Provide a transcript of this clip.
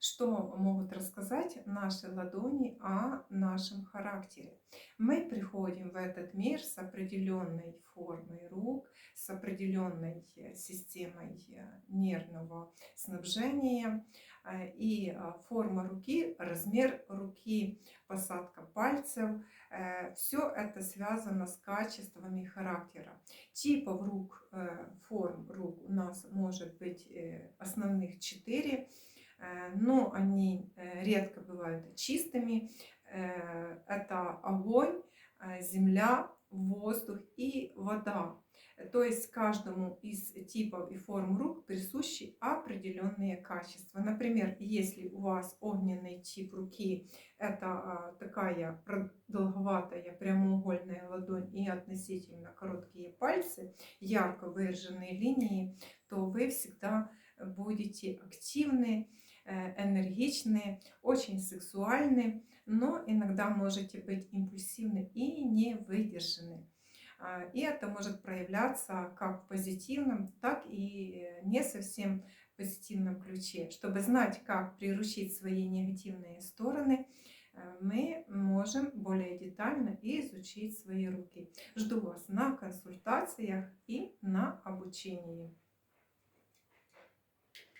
Что могут рассказать наши ладони о нашем характере? Мы приходим в этот мир с определенной формой рук, с определенной э, системой э, нервного снабжения. Э, и форма руки, размер руки, посадка пальцев, все это связано с качествами характера. Типов рук, форм рук у нас может быть основных четыре Э, но они э, редко бывают чистыми. Э, это огонь, земля, воздух и вода. То есть каждому из типов и форм рук присущи определенные качества. Например, если у вас огненный тип руки, это такая продолговатая прямоугольная ладонь и относительно короткие пальцы, ярко выраженные линии, то вы всегда будете активны, э, энергичны, очень сексуальны, но иногда можете быть импульсивны и не выдержаны. А, и это может проявляться как в позитивном, так и не совсем позитивном ключе. Чтобы знать, как приручить свои негативные стороны, э, мы можем более детально изучить свои руки. Жду вас на консультациях и на обучении.